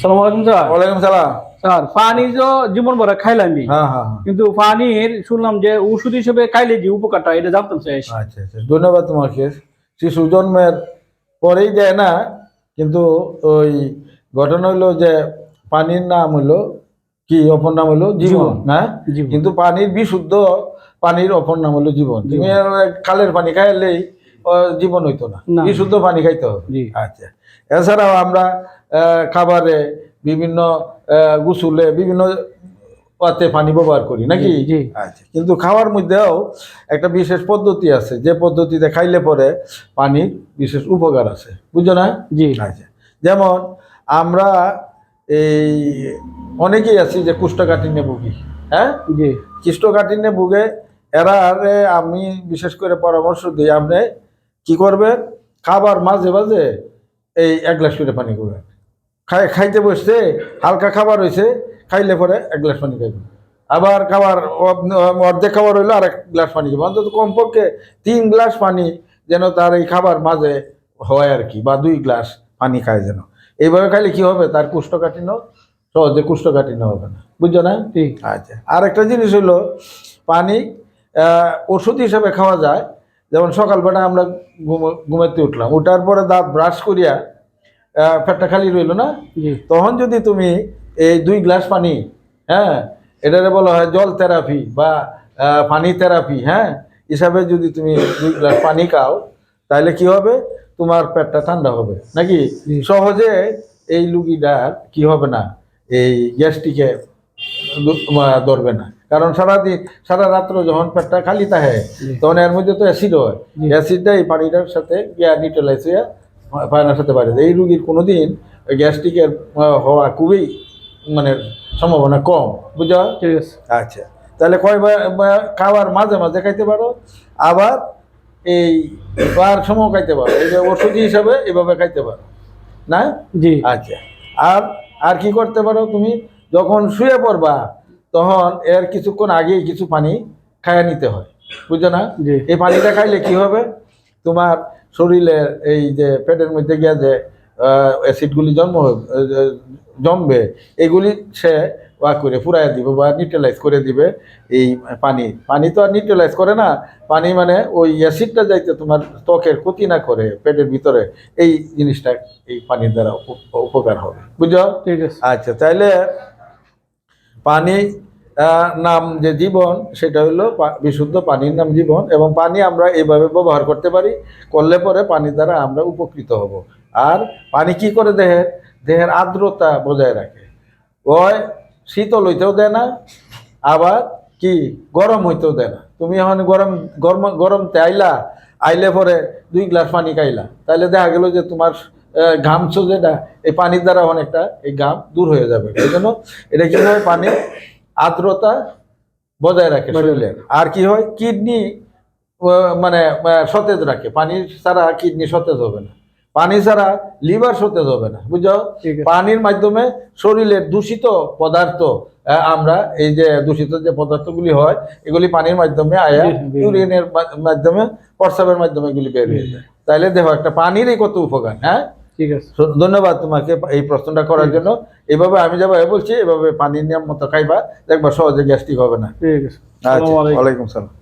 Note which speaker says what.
Speaker 1: সালাম আলাইকুম স্যার।
Speaker 2: ওয়ালাইকুম সালাম।
Speaker 1: স্যার পানি তো জীবন ভরা খাইলামই
Speaker 2: হ্যাঁ হ্যাঁ হ্যাঁ।
Speaker 1: কিন্তু পানির শুনলাম যে ওষুধ হিসেবে খাইলে যে উপকারটা এটা জানতাম চাই
Speaker 2: আচ্ছা আচ্ছা ধন্যবাদ তোমাকে। শিশু জন্মের পরেই দেয় না কিন্তু ওই ঘটনা হইল যে পানির নাম হইল কি? অপর নাম হইল জীবন। না? কিন্তু পানির বিশুদ্ধ পানির অপর নাম হলো জীবন। তুমি খালের পানি খাইলেই জীবন হইতো না। বিশুদ্ধ পানি খাইতে হবে।
Speaker 1: জি।
Speaker 2: আচ্ছা। এছাড়াও আমরা খাবারে বিভিন্ন গুসুলে বিভিন্ন পাতে পানি ব্যবহার করি নাকি। আচ্ছা। কিন্তু খাওয়ার মধ্যেও একটা বিশেষ পদ্ধতি আছে যে পদ্ধতিতে খাইলে পরে পানির বিশেষ উপকার আছে। বুঝছ না?
Speaker 1: জি।
Speaker 2: আচ্ছা। যেমন আমরা এই অনেকেই আছি যে কুষ্ঠকাঠিন্যে ভুগি হ্যাঁ?
Speaker 1: জি।
Speaker 2: কুষ্ঠকাঠিন্যে ভুগে এরা আমি বিশেষ করে পরামর্শ দিই আপনি কি করবে? খাবার মাঝে মাঝে এই এক গ্লাস করে পানি করবে খাই খাইতে বসছে হালকা খাবার হয়েছে খাইলে পরে এক গ্লাস পানি খাইবে। আবার খাবার অর্ধ- অর্ধেক খাবার হইল আর এক গ্লাস পানি খাবেন অন্তত কমপক্ষে তিন গ্লাস পানি যেন তার এই খাবার মাঝে হয় আর কি বা দুই গ্লাস পানি খায় যেন। এইভাবে খাইলে কি হবে? তার কুষ্ঠকাঠিন্য সহজে কুষ্ঠকাঠিন্য হবে না। বুঝছ না?
Speaker 1: ঠিক।
Speaker 2: আচ্ছা। আর একটা জিনিস হলো পানি ওষুধ হিসাবে খাওয়া যায় যেমন সকালবেলা আমরা ঘুম- ঘুমাতে উঠলাম। উঠার পরে দাঁত ব্রাশ করিয়া পেটটা খালি রইল না? তখন যদি তুমি এই দুই গ্লাস পানি হ্যাঁ এটারে বলা হয় জল থেরাপি বা পানি থেরাপি হ্যাঁ হিসাবে যদি তুমি দুই গ্লাস পানি খাও তাহলে কি হবে? তোমার পেটটা ঠান্ডা হবে। নাকি? সহজে এই লুগিটার কি হবে না? এই গ্যাসটিকে ধরবে না। কারণ সারাদিন সারা রাত্র যখন পেটটা খালি থাকে। তখন এর মধ্যে তো অ্যাসিড হয়। অ্যাসিডটা এই পানিটার সাথে গিয়া নিউট্রালাইজ হইয়া পায়নার সাথে যায়। এই রুগীর কোনোদিন গ্যাস্ট্রিকের হওয়া খুবই মানে সম্ভাবনা কম। বুঝা?
Speaker 1: ঠিক আছে।
Speaker 2: আচ্ছা। তাহলে কয়বার খাওয়ার মাঝে মাঝে খাইতে পারো আবার এই বার সময় খাইতে পারো। এই যে ওষুধ হিসাবে এভাবে খাইতে পারো। না?
Speaker 1: জি।
Speaker 2: আচ্ছা। আর আর কি করতে পারো তুমি? যখন শুয়ে পড়বা তখন এর কিছুক্ষণ আগেই কিছু পানি খাইয়া নিতে হয়। বুঝছ না? এই পানিটা খাইলে কি হবে? তোমার শরীরের এই যে পেটের মধ্যে গিয়ে যে অ্যাসিডগুলি জন্ম জমবে এগুলি সে ওয়া করে ফুরাইয়া দিবে বা নিউট্রালাইজ করে দিবে এই পানি। পানি তো আর নিউট্রালাইজ করে না। পানি মানে ওই অ্যাসিডটা যাইতে তোমার ত্বকের ক্ষতি না করে পেটের ভিতরে এই জিনিসটা এই পানির দ্বারা উপ- উপকার হবে। বুঝছ?
Speaker 1: ঠিক আছে।
Speaker 2: আচ্ছা তাইলে পানি নাম যে জীবন, সেটা হলো বিশুদ্ধ পানির নাম জীবন এবং পানি আমরা এইভাবে ব্যবহার করতে পারি, করলে পরে পানি দ্বারা আমরা উপকৃত হব। আর পানি কি করে দেহের? দেহের আর্দ্রতা বজায় রাখে। ওই শীতল হইতেও দেয় না, আবার কি? গরম হইতেও দেয় না। তুমি এখন গরম গরম গরমতে আইলা, আইলে পরে দুই গ্লাস পানি খাইলা তাহলে দেখা গেল যে তোমার ঘামছো যেটা এই পানির দ্বারা অনেকটা এই ঘাম দূর হয়ে যাবে। এই জন্য এটা কি হয় পানি আর্দ্রতা বজায় রাখে আর কি হয়? কিডনি মানে সতেজ রাখে। পানি ছাড়া কিডনি সতেজ হবে না। পানি ছাড়া লিভার সতেজ হবে না বুঝছ? পানির মাধ্যমে শরীরের দূষিত পদার্থ আমরা এই যে দূষিত যে পদার্থগুলি হয় এগুলি পানির মাধ্যমে আয়া। ইউরিনের মাধ্যমে প্রস্রাবের মাধ্যমে এগুলি বের হয়ে যায়। তাইলে দেখো একটা পানিরই কত উপকার হ্যাঁ?
Speaker 1: ঠিক আছে।
Speaker 2: ধন্যবাদ তোমাকে এই প্রশ্নটা করার জন্য। এভাবে আমি যাব বলছি এভাবে পানি নিয়ম মতো খাইবা দেখবা সহজে গ্যাস্ট্রিক হবে না।
Speaker 1: ঠিক আছে।
Speaker 2: আচ্ছা
Speaker 1: আলাইকুম।
Speaker 2: ওয়ালাইকুম সালাম।